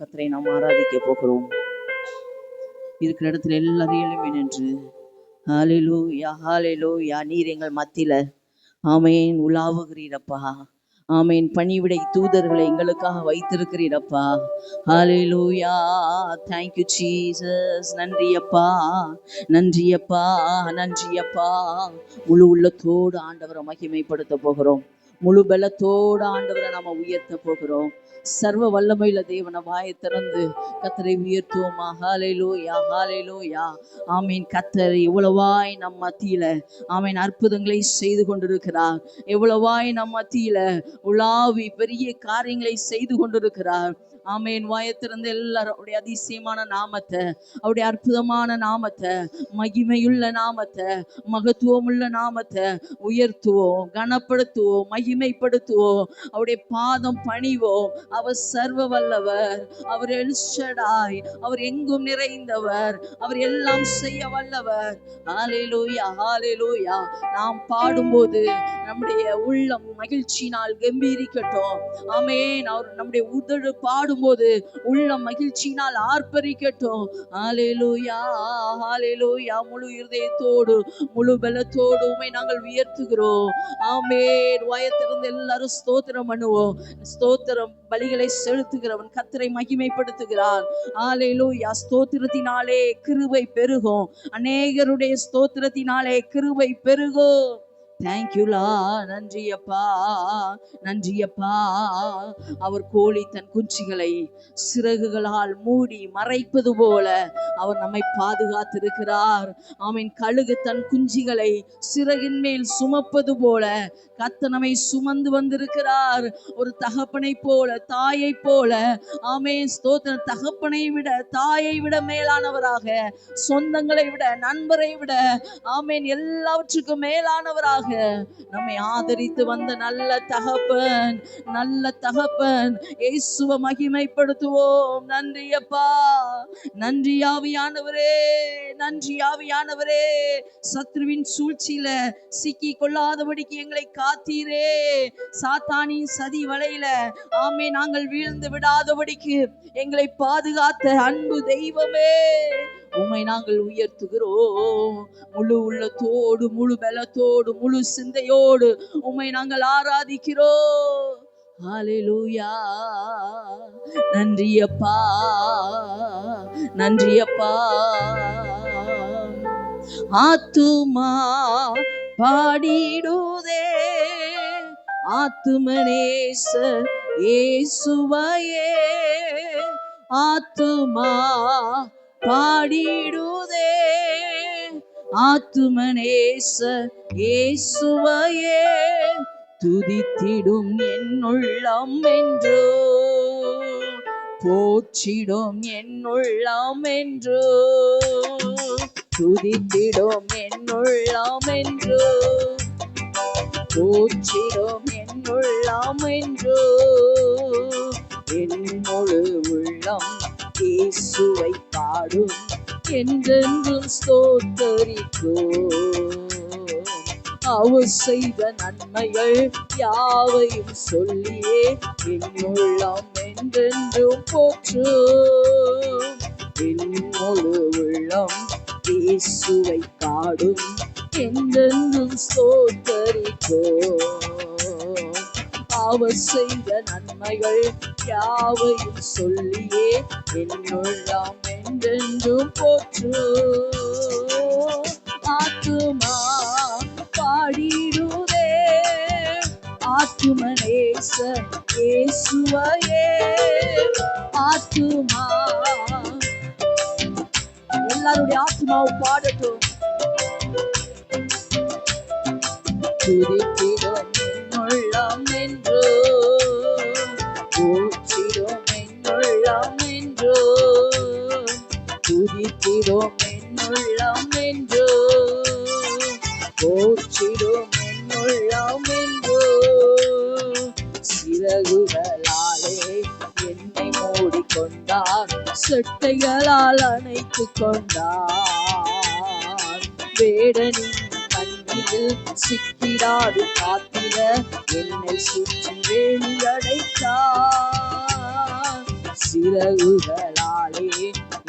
கத்தரை நாம் ஆராதிக்க போகிறோம். இருக்கிற இடத்துல எல்லாரும் எழுமி நின்று ஹாலிலோ யா நீர் எங்கள் மத்தியில. ஆமையின் உலாவுகிறீரப்பா. ஆமென் பணிவிடை தூதர்களை எங்களுக்காக வைத்திருக்கிறீரப்பா. ஹalleluya thank you ஜீசஸ் நன்றி அப்பா நன்றி அப்பா நன்றி அப்பா. முழு உள்ளத்தோடு ஆண்டவரை மகிமைப்படுத்த போகிறோம். முழு பலத்தோடு ஆண்டவரை நாம உயர்த்த போகிறோம். சர்வ வல்லமையில தேவனை வாயை திறந்து கத்தரை உயர்த்துவோமா ஹalleluya யா ஆமீன் கத்தர் எவ்வளவாய் நம் மத்தியில ஆமீன் அற்புதங்களை செய்து கொண்டிருக்கிறார். எவ்வளவாய் நம் மத்தியில உலாவி பெரிய காரியங்களை செய்து கொண்டிருக்கிறார். ஆமேன். வாயத்திறந்து எல்லாரும் அவருடைய அதிசயமான நாமத்தை அவருடைய அற்புதமான நாமத்தை மகிமையுள்ள நாமத்தை மகத்துவமுள்ள நாமத்தை உயர்த்துவோம் கனப்படுத்துவோம் மகிமைப்படுத்துவோம். அவருடைய பாதம் பணிவோம். அவர் சர்வ வல்லவர் அவர் எழுச்சடாய் அவர் எங்கும் நிறைந்தவர் அவர் எல்லாம் செய்ய வல்லவர். ஹalleluya ஹalleluya. நாம் பாடும்போது நம்முடைய உள்ளம் மகிழ்ச்சியினால் கம்பீரிக்கட்டும். ஆமேன். அவர் நம்முடைய உதடு பாடும் பாடும்போது உள்ள மகிழ்ச்சியினால் ஆர்ப்பரிக்கட்டும். ஆலேலூயா ஹalleluya முழு இருதயத்தோடு முழு பலத்தோடு உமை நாங்கள் உயர்த்துகிறோம். ஆமென். வயத்திலிருந்து எல்லாரும் ஸ்தோத்திரம் பண்ணுவோம். ஸ்தோத்திரம் பலிகளை செலுத்துகிறவன் கத்தரை மகிமைப்படுத்துகிறான். ஆலேலூயா ஸ்தோத்திரத்தினாலே கிருவை பெருகும். அநேகருடைய ஸ்தோத்திரத்தினாலே கிருவை பெருகும். தேங்க்யூலா நன்றி அப்பா. நன்றி அப்பா. அவர் கோழி தன் குஞ்சுகளை சிறகுகளால் மூடி மறைப்பது போல அவர் நம்மை பாதுகாத்திருக்கிறார். ஆமீன். கழுகு தன் குஞ்சுகளை சிறகின் மேல் சுமப்பது போல கத்த நம்மை சுமந்து வந்திருக்கிறார். ஒரு தகப்பனை போல தாயை போல. ஆமே ஸ்தோத்திர தகப்பனை விட தாயை விட மேலானவராக சொந்தங்களை விட நண்பரை விட ஆமேன். எல்லாவற்றுக்கும் மேலானவராக நம்மை ஆதரித்து வந்த நல்ல தகப்பன் நல்ல தகப்பன். இயேசுவ மகிமைப்படுத்துவோம். நன்றி அப்பா. நன்றி ஆவியானவரே. நன்றி ஆவியானவரே. சத்ருவின் சூழ்ச்சியில சிக்கி கொள்ளாதபடிக்கு எங்களை காத்தீரே. சாத்தானின் சதி வலையில ஆமே நாங்கள் வீழ்ந்து விடாதபடிக்கு எங்களை பாதுகாத்த அன்பு தெய்வமே. உம்மை நாங்கள் உயர்த்துகிறோம். முழு உள்ளத்தோடு முழு பலத்தோடு முழு சிந்தையோடு உம்மை நாங்கள் ஆராதிக்கிறோம். ஹalleluya நன்றி அப்பா நன்றி அப்பா ஆத்துமா பாடிடுதே. ஆத்துமனேச ஏசுவையே ஆத்துமா பாடிடுதே. ஆத்துமனேச இயேசுவையே துதித்திடும் என்னுள்ளம் என்று. போற்றிடும் என்னுள்ளம் என்று. துதித்திடும் என்னுள்ளம் என்று. போற்றிடும் என்னுள்ளம் என்று. என் முழு உள்ளம் இயேசுவை பாடும். என்றென்றும் ஸ்தோத்தரிக்கோ. அவர் செய்த நன்மைகள் யாவையும் சொல்லியே என்னுள்ளம் என்றென்றும் போற்று. என் முழு உள்ளம் இயேசுவை பாடும் என்றென்றும் ஸ்தோத்தரிக்கோ. அவர் செய்த நன்மைகள் யாவையும் சொல்லியே என்னுள்ளம் என்றென்றும் போற்று. ஆத்துமா பாடிடுதே. ஆத்துமனேச இயேசுவையே. ஆத்துமா. எல்லாருடைய ஆத்மாவை பாடட்டும். துதித்திடும் என்னுள்ளம் என்று. போற்றிடும் என்னுள்ளம் என்று. துதித்திடும் என்னுள்ளம் என்றோ போற்றிடும் என்னுள்ளம் என்றோ சிறகுகளாலே என்னை மூடிக்கொண்டார் செட்டைகளால் அணைத்து கொண்டார். வேடனின் கண்ணியில் சிக்கிடாது காத்திர என்னை சுற்றி வேலி அடைத்தார். சிறகுகளாலே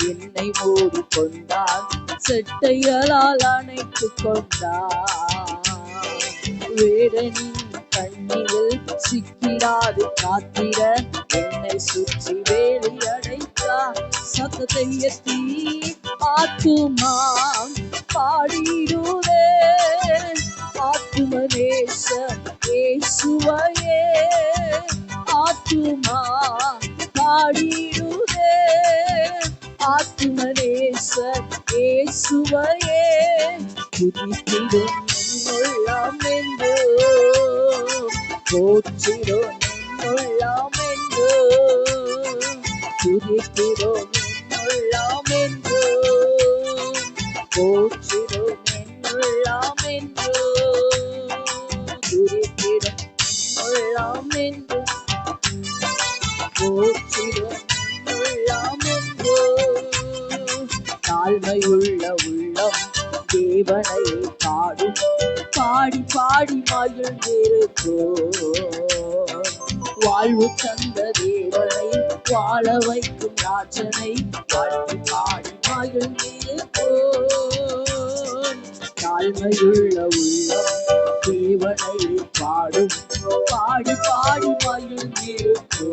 என்னை மூடிக்கொண்டார் செட்டையலால் அணைத்து கொண்டார் வேடனின் கண்ணியில் சிக்கிடாது காத்திர என்னை சுற்றி வேலி அடைத்தார் சத்தத்தை எத்தி ஆத்துமாம் பாடிடுவே ஆத்துமனேச இயேசுவையே தாழ்மையுள்ள உள்ளம் தேவனை பாடும் பாடி பாடி மகிழ்ந்திருக்கோ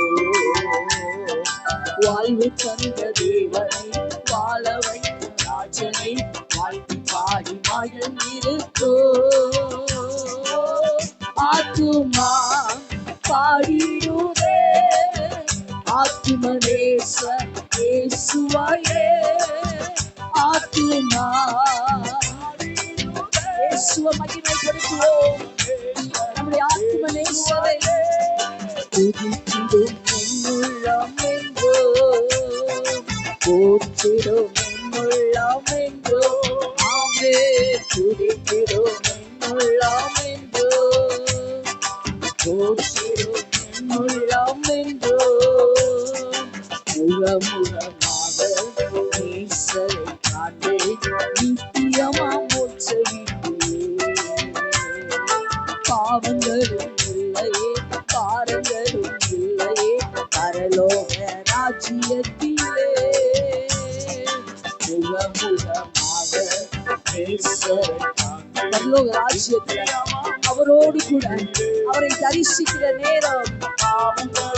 வாழ்வு தந்த தேவனை வாழ வைக்கும் ராஜனை வாழ்த்தி பாடி மகிழ்ந்திருக்கோ ஆத்துமா ஆத்துமா இயேசுவ மகிமைப்படுத்துவோம் நம்முடைய ஆத்துமனேசரை துதித்திடும் என்னுள்ளம் என்றோ போற்றிடும் என்னுள்ளம் என்றோ ஆமே துதித்திடும் என்னுள்ளம் என்றோ போற்றிடும் என்னுள்ளம் என்றோ முகமுகமாக நேசரை காண்டே பரலோக ராஜ்யத்தில் அவரோடு கூட அவரை தரிசிக்கிற நேரம்.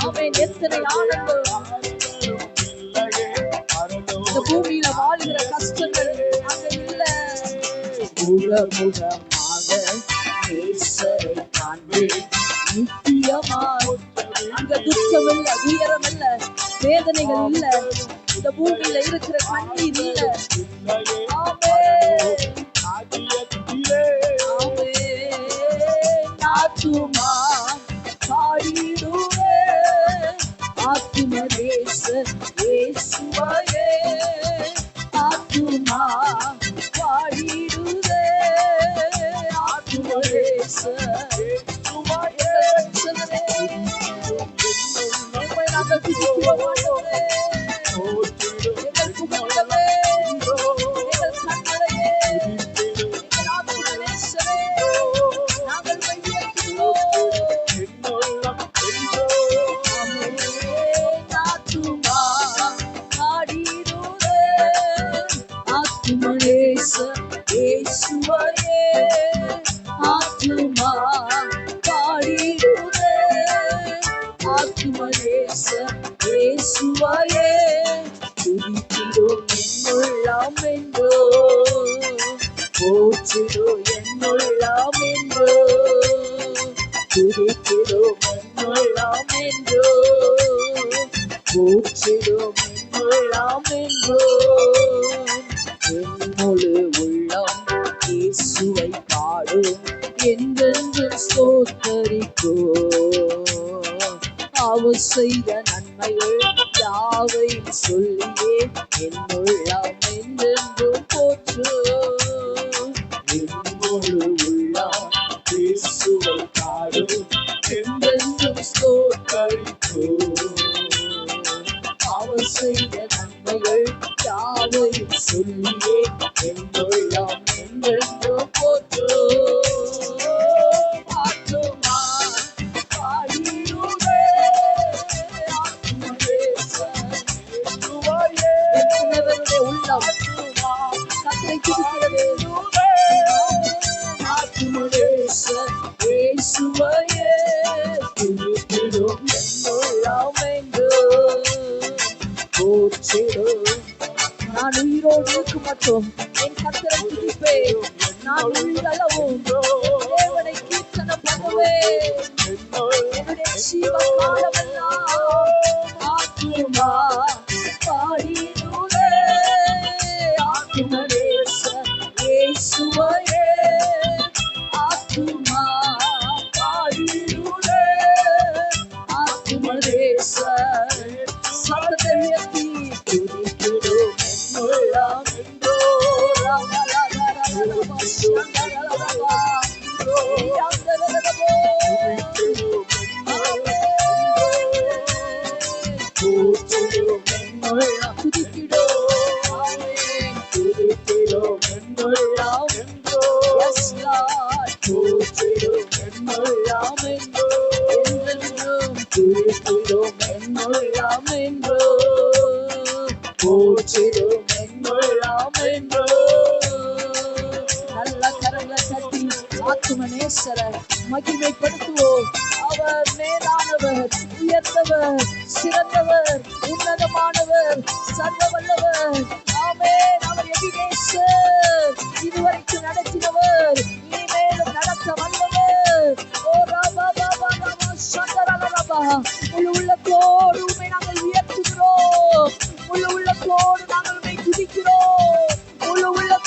அவன் எத்தனை ஆனந்தம் இந்த பூமியில வாழ்கிற கஷ்டங்கள் அங்க இல்ல. முகமுகமாக நித்தியமாய் அங்க துக்கம் இல்ல துயரம் இல்ல வேதனைகள் இல்ல. இந்த பூமியில இருக்கிற கண்ணீர் Thank you. போற்றிடும் என்னுள்ளாம் என்று திரு உள்ளம்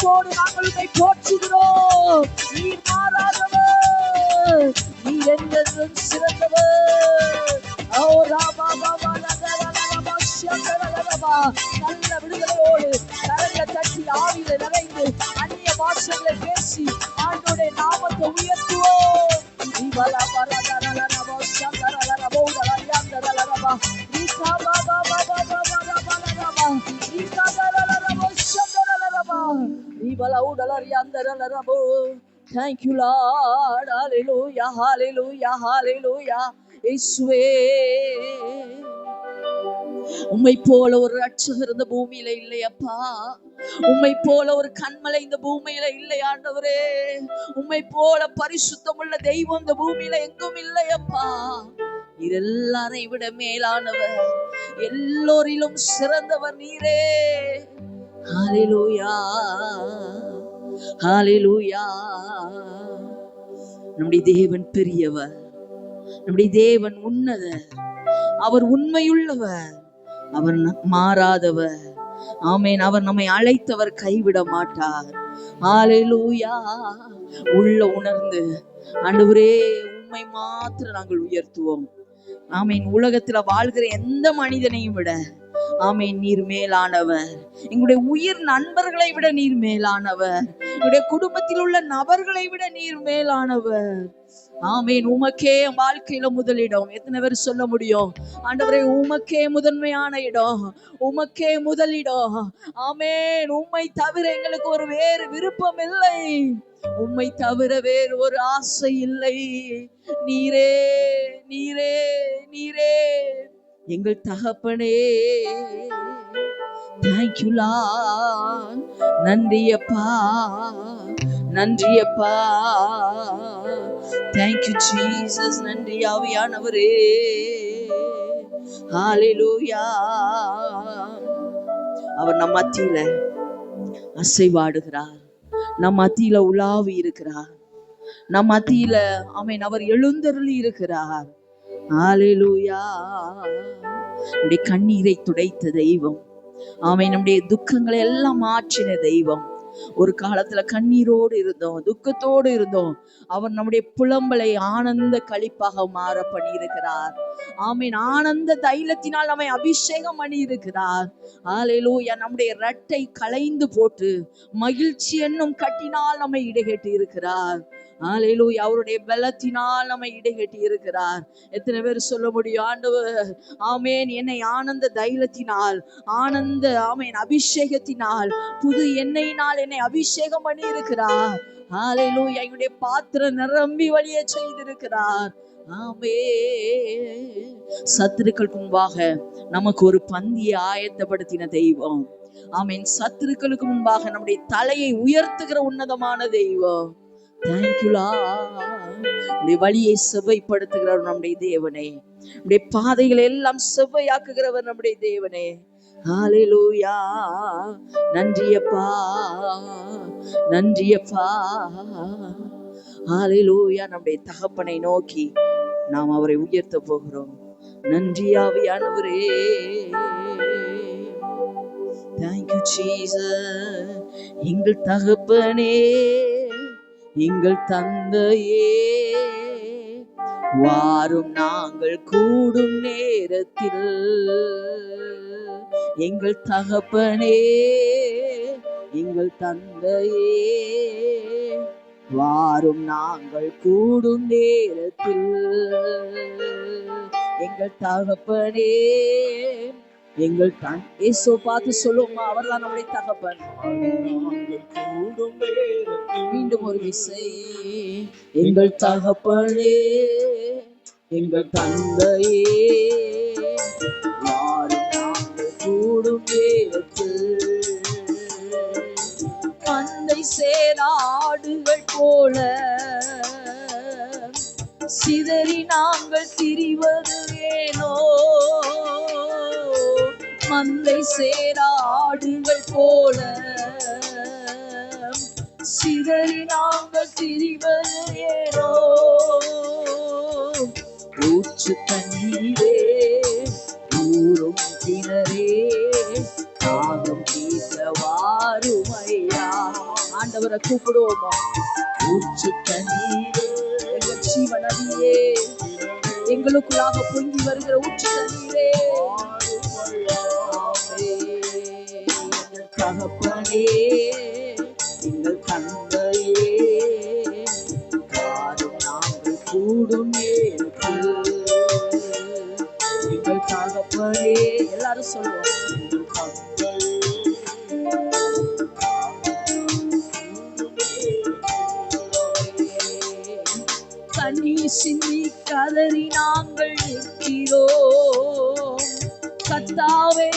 முழு நாங்கள் உண்மை போற்றுகிறோம். நீ மாறாதவர் நீ என்றென்றும் சிறந்தவர். ஓ ராமா பாபா லகா லகா நல்ல விடுதலையோடு கரங்களை தட்டி ஆவியில நிறைந்து அந்நிய பாஷைகளை பேசி ஆண்டு Thank you, Lord. Hallelujah, hallelujah, hallelujah. இயேசுவே. உம்மை போல ஒரு ரட்சகர் இந்த பூமியில இல்லையப்பா உம்மை போல ஒரு கண்மலை இந்த பூமியில இல்லை ஆண்டவரே. உம்மை போல பரிசுத்தமுள்ள தெய்வம் இந்த பூமியில எங்கும் இல்லையப்பா எல்லாரையும் விட மேலானவர். எல்லோரிலும் சிறந்தவர் நீரே. ஹalleluya ஹalleluya. நம்முடைய தேவன் பெரியவர் நம்முடைய தேவன் உன்னத அவர் உண்மையுள்ளவர் அவர் மாறாதவர். ஆமேன். அவர் நம்மை அழைத்தவர் கைவிட மாட்டார். ஹalleluya. உள்ள உணர்ந்து ஆண்டவரே உண்மை மாத்திரம் நாங்கள் உயர்த்துவோம். ஆமீன். உலகத்துல வாழ்கிற எந்த மனிதனையும் விட ஆமீன் நீர் மேலானவர். எங்களுடைய உயிர் நண்பர்களை விட நீர் மேலானவர். எங்களுடைய குடும்பத்தில் உள்ள நபர்களை விட நீர் மேலானவர். ஆமீன் உமக்கே வாழ்க்கையில முதலிடம் எத்தனை பேர் சொல்ல முடியும்? ஆண்டவரே உமக்கே முதன்மையான இடம். உமக்கே முதலிடம் ஆமேன் உம்மை தவிர எங்களுக்கு ஒரு வேறு விருப்பம் இல்லை. உம்மை தவிர வேறு ஒரு ஆசை இல்லை. நீரே நீரே நீரே. எங்கள் தகப்பனே. தேங்க்யூலா நன்றியப்பா நன்றியப்பா தேங்க்யூ ஜீசஸ் நன்றி ஆவியானவரே. ஹalleluya அவர் நம் மத்தியில அசைவாடுகிறார். நம் மத்தியில உலாவி இருக்கிறார். நம் மத்தியில அவன் அவர் எழுந்தருளி இருக்கிறார். ஹalleluya நம்முடைய கண்ணீரை துடைத்த தெய்வம். ஆமை நம்முடைய துக்கங்களை எல்லாம் மாற்றின தெய்வம். ஒரு காலத்துல கண்ணீரோடு இருந்தோம் துக்கத்தோடு இருந்தோம். அவர் நம்முடைய புலம்பலை ஆனந்த களிப்பாக மாற பண்ணியிருக்கிறார். ஆமீன். ஆனந்த தைலத்தினால் நம்மை அபிஷேகம் பண்ணி இருக்கிறார் ஆலேலூயா நம்முடைய ரட்டை களைந்து போட்டு மகிழ்ச்சி என்னும் கட்டினால் நம்மை இடைகட்டி இருக்கிறார் ஆலேலூயா அவருடைய பலத்தினால் நம்மை இடைகட்டி இருக்கிறார் எத்தனை பேர் சொல்ல முடியும்? ஆண்டவர் ஆமேன். என்னை ஆனந்த தைலத்தினால் ஆனந்த ஆமேன் அபிஷேகத்தினால் புது எண்ணெயினால் என்னை அபிஷேகம் பண்ணி இருக்கிறார் ஹalleluya என்னுடைய பாத்திரம் நிரம்பி வழிய செய்திருக்கிறார். ஆமே சத்துருக்களுக்கு முன்பாக நமக்கு ஒரு பந்தியை ஆயத்தப்படுத்தின தெய்வம். ஆமீன். சத்துருக்களுக்கு முன்பாக நம்முடைய தலையை உயர்த்துகிற உன்னதமான தெய்வம். தேங்க்யூலா நம்முடைய வழியை செவ்வைப்படுத்துகிறவர் நம்முடைய தேவனே. நம்முடைய பாதைகளை எல்லாம் செவ்வையாக்குகிறவர் நம்முடைய தேவனே. ஹalleluya நன்றியப்பா நன்றியப்பா ஹalleluya நம்முடைய தகப்பனை நோக்கி நாம் அவரை உயர்த்த போகிறோம். நன்றி ஆவியானவரே. தேங்க்யூ ஜீசஸ் எங்கள் தகப்பனே. எங்கள் தந்தையே வாரும் நாங்கள் கூடும் நேரத்தில். எங்கள் தகப்பனே எங்கள் தந்தையே வாரும் நாங்கள் கூடும் நேரத்தில். எங்கள் தகப்பனே எங்கள் தன் ஏசோ பார்த்து சொல்லுவோமா அவர் தான் நம்முடைய தகப்பன். மீண்டும் ஒரு விசை எங்கள் தகப்பனே எங்கள் தந்தையே கூடும் தந்தை சேராடுகள் போல சிதறி நாங்கள் திரிவது ஏனோ மந்தை சேராடுகள் போல. சிதறி நாங்கள் திரிவது ஏனோ ஊற்று தண்ணீரே ஊரும் கிணறே தாகம் தீர்க்க வாருமையா ஆண்டவரை கூப்பிடுவோமா? ஊற்று தண்ணீரே எங்கள் எங்களுக்குள்ளாக பொங்கி வருகிற ஊற்று தண்ணீரே தகப்பனே எங்கள் தந்தையே காரும் நாங்கள் கூடும் எங்கள் தகப்பனே எல்லாரும் சொல்லுவோம். எங்கள் தந்தையே சிந்தி கதறி நாங்கள் நிற்கிறோம். கத்தாவே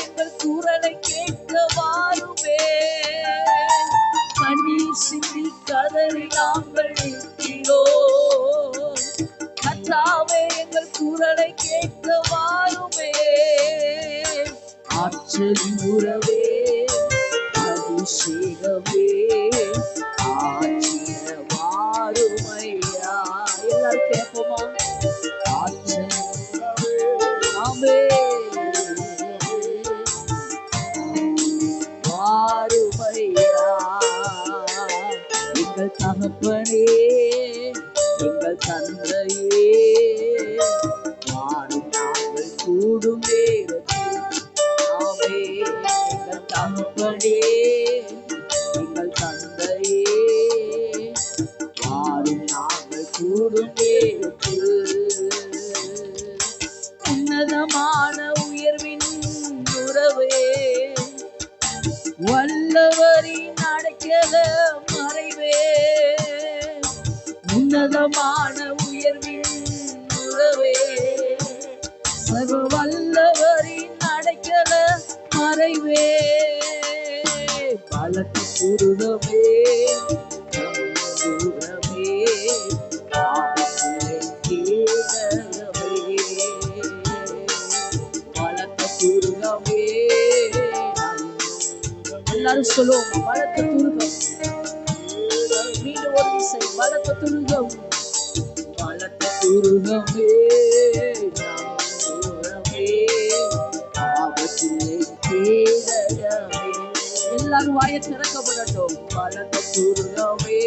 தந்தையே வாரும் நாங்கள் கூடும் நேரத்தில் எல்லாரும் வாயை திறக்கப்படட்டும். பலத்த துருகமே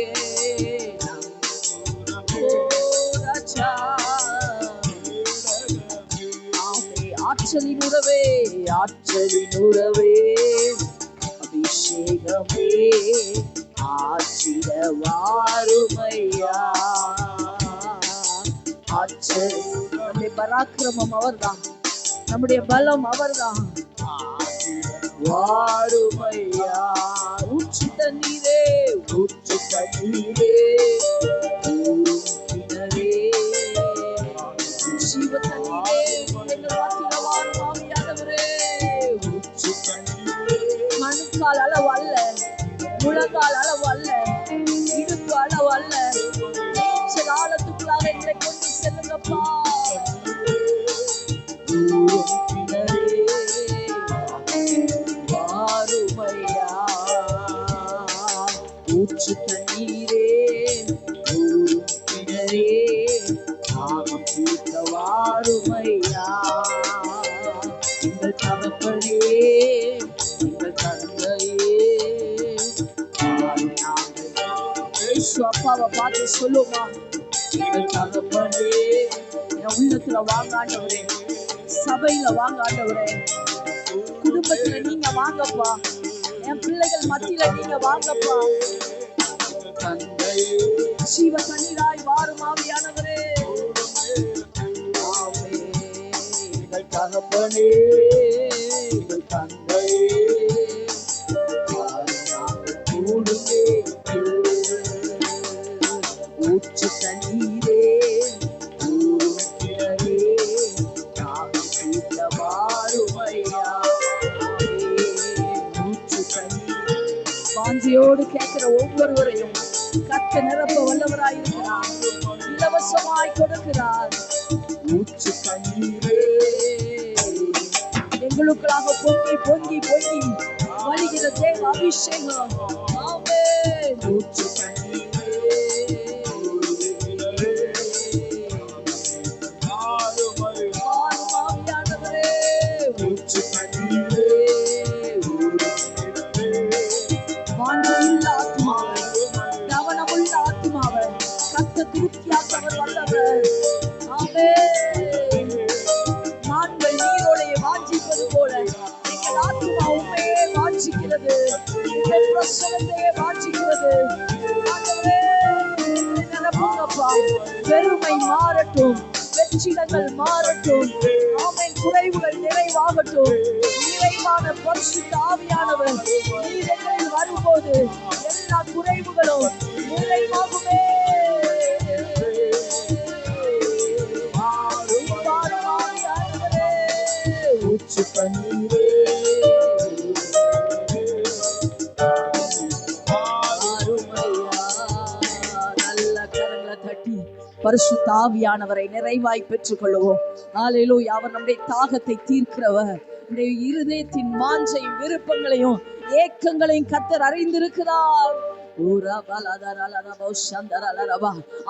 ஆற்றலின் உறவே ஆற்றலின் உறவே. அபிஷேகமே ஆற்றிட வாருமையா நம்முடைய பராக்கிரமம் அவர்தான் நம்முடைய பலம் அவர்தான் வாருமையா ஊற்று தண்ணீரே ஊற்று தண்ணீரே ஊரும் கிணறே. முழங்கால் அளவு அல்ல சொல்லுமா? எங்கள் தகப்பனே என் உள்ளத்துல வாங்க ஆண்டவரே சபையில வாங்க ஆண்டவரே. குடும்பத்துல நீங்க வாங்கப்பா. என் பிள்ளைகள் மத்தியில நீங்க வாங்கப்பா. சிவ கண்ணீராய் வாரும் ஆவியானவரே. தகப்பனே உங்கள் பிரசனத்தையே வாஞ்சிக்கிறது பெருமை மாறட்டும். வெற்றிடங்கள் மாறட்டும். ஆமை குறைவுகள் நிறைவாகட்டும். நிறைவான பரிசு ஆவியானவர். நீர் பரிசு தாவியானவரை நிறைவாய் பெற்றுக் கொள்ளுவோம் ஆலையிலோ அவர் நம்முடைய தாகத்தை தீர்க்கிறவர். நம்முடைய இருதயத்தின் மாஞ்சையும் விருப்பங்களையும் ஏக்கங்களையும் கத்தர் அறிந்திருக்கிறார்.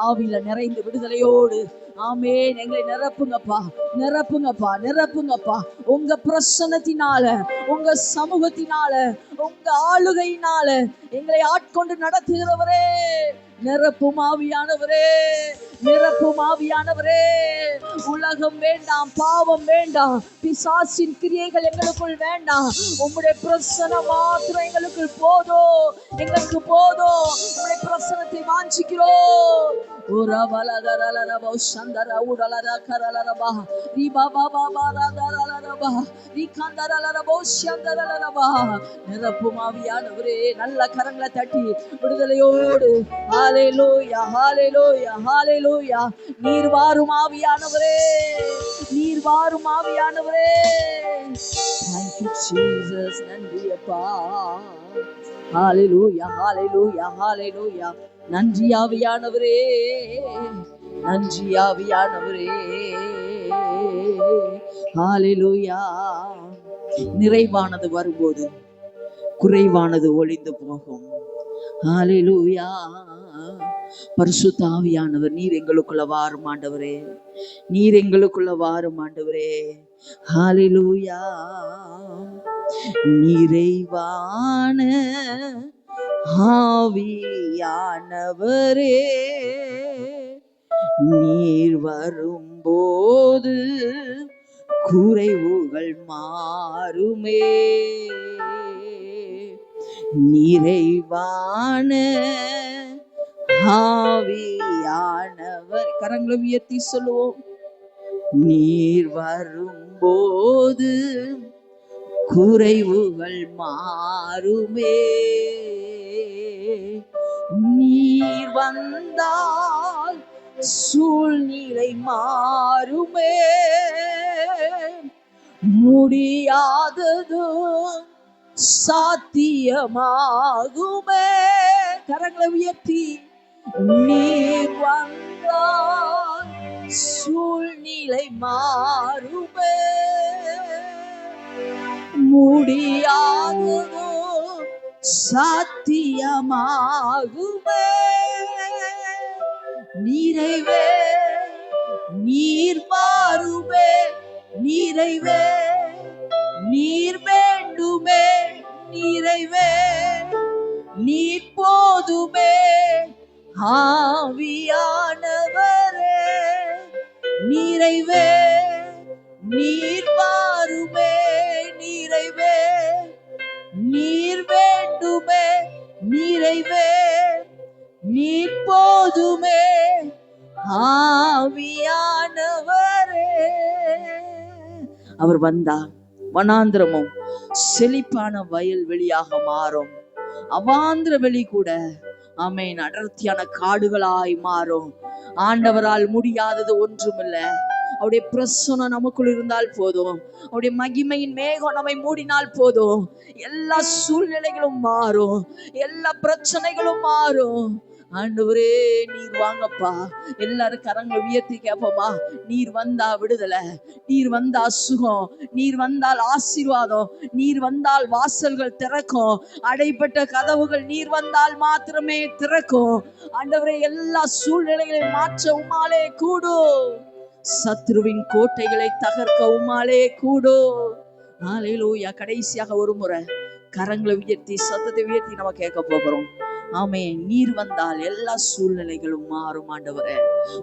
ஆவில நிறைந்து விடுதலையோடு. ஆமேன். எங்களை நிரப்புங்கப்பா. நிரப்புங்கப்பா. நிரப்புங்கப்பா. உங்க பிரசன்னத்தினால உங்க சமூகத்தினால உங்க ஆளுகையினால எங்களை ஆட்கொண்டு நடத்துகிறவரே. நிரப்பும் ஆவியானவரே நிரப்பும் ஆவியானவரே உலகம் வேண்டாம் பாவம் வேண்டாம் பிசாசின் கிரியைகள் எங்களுக்குள் வேண்டாம். உம்முடைய பிரசனம் மாத்திரம் எங்களுக்கு போதும் எங்களுக்கு போதும் உம்முடைய பிரசனத்தை வாஞ்சிக்கிறோம். உரபலதரலரபோ சந்தர உடலர கரலரபா ரிபாபாபாபாரதரலரபா ரிகந்தரலரபோ சந்தரலரபா நிரப்பும் ஆவியானவரே நல்ல கரங்களை தட்டி விடுதலையோடு ஹாலேலூயா ஹாலேலூயா ஹாலேலூயா நீர் வாரும் ஆவியானவரே நீர் வாரும் ஆவியானவரே. Thank you jesus. நன்றி அப்பா. ஹாலேலூயா ஹாலேலூயா ஹாலேலூயா நன்றி ஆவியானவரே. நன்றி ஆவியானவரே. ஹாலேலூயா நிறைவானது வரும்போது குறைவானது ஒளிந்து போகும். ஹalleluya. பரிசுத்தாவியானவர் நீர் எங்களுக்குள்ள வாரும் ஆண்டவரே. நீர் எங்களுக்குள்ள வாரும் ஆண்டவரே. ஹalleluya. நிறைவான ஆவியானவரே. நீர் வரும்போது குறைவுகள் மாறுமே. நிறைவான ஆவியானவர். கரங்களை உயர்த்தி சொல்லுவோம். நீர் வரும்போது குறைவுகள் மாறுமே. நீர் வந்தால் சூழ்நிலை மாறுமே. முடியாததும் சாத்தியமாகுமே. கரங்களை உயர்த்தி நீர் வந்தால் சூழ்நிலை மாறுமே. முடியாததோ சாத்தியமாகுமே. நிறைவே நீர் மாறுமே. நிறைவே ஆவியானவரே நிறைவே நீர் பாருமே நிறைவே நீர் வேண்டுமே நிறைவே நீர் போதுமே ஆவியானவரே. அவர் வந்தார். வனாந்திரமும் செழிப்பான வயல் வெளியாக மாறும். அவாந்திர வெளி கூட ஆமென். அடர்த்தியான காடுகளாய் மாறும். ஆண்டவரால் முடியாதது ஒன்றுமில்லை. அவருடைய பிரசனம் நமக்குள் இருந்தால் போதும். அவருடைய மகிமையின் மேகம் நம்மை மூடினால் போதும். எல்லா சூழ்நிலைகளும் மாறும். எல்லா பிரச்சனைகளும் மாறும். ஆண்டவரே நீர் வாங்கப்பா. எல்லாரும் கரங்களை உயர்த்தி கேப்போமா நீர் வந்தா விடுதலை நீர் வந்தா சுகம் நீர் வந்தால் ஆசீர்வாதம் நீர் வந்தால் வாசல்கள் திறக்கும். அடைப்பட்ட கதவுகள் நீர் வந்தால் மாத்திரமே திறக்கும். ஆண்டவரே எல்லா சூழ்நிலைகளையும் மாற்ற உமாலே கூடும். சத்ருவின் கோட்டைகளை தகர்க்க உமாலே கூடும். ஹalleluya. கடைசியாக ஒரு முறை கரங்களை உயர்த்தி சத்தத்தை உயர்த்தி நம்ம கேட்க போகிறோம். ஆமே நீர் வந்தால் எல்லா சூழ்நிலைகளும் மாறும் ஆண்டவரே.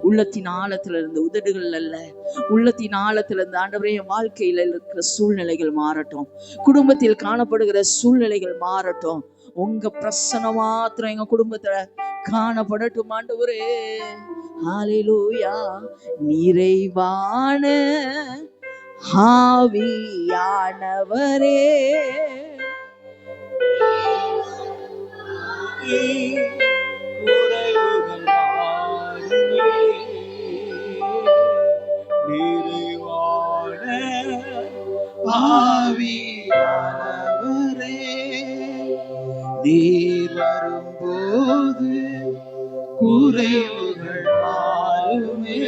உள்ளத்தின் ஆழத்துல இருந்து உதடுகள் அல்ல. உள்ளத்தின் ஆழத்துல இருந்து ஆண்டவரே என் வாழ்க்கையில இருக்கிற சூழ்நிலைகள் மாறட்டும். குடும்பத்தில் காணப்படுகிற சூழ்நிலைகள் மாறட்டும். உங்க பிரசனம் மாத்திரம் எங்க குடும்பத்துல காணப்படட்டும் ஆண்டவரே. ஹalleluya நிறைவான ஆவியானவரே. ஆவியானவரே நீர் வரும்போது குறைவுகள் மாறுமே.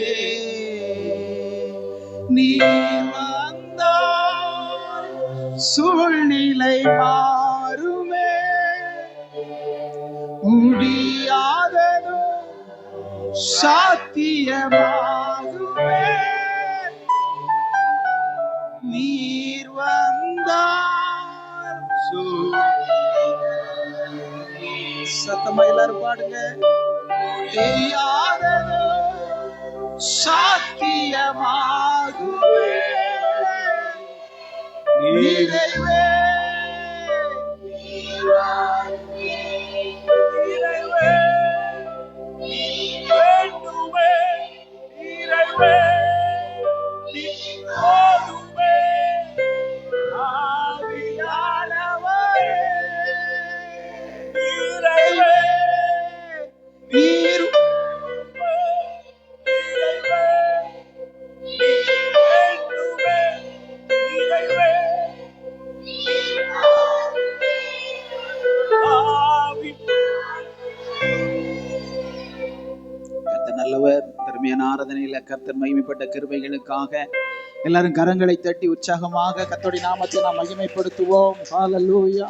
நீர் வந்தால் சூழ்நிலை மா சாத்தியமாகுமே. நீர் வந்தார் சத்தமா எல்லாரும் பாடுங்க. முடியாததும் சாத்தியமாகுமே. நீரை ஆராதனையில மகிமைப்பட்ட கிருபைகளுக்காக எல்லாரும் கரங்களை தட்டி உற்சாகமாக கத்தோடி நாமத்தை நாம் மகிமைப்படுத்துவோம். ஹalleluya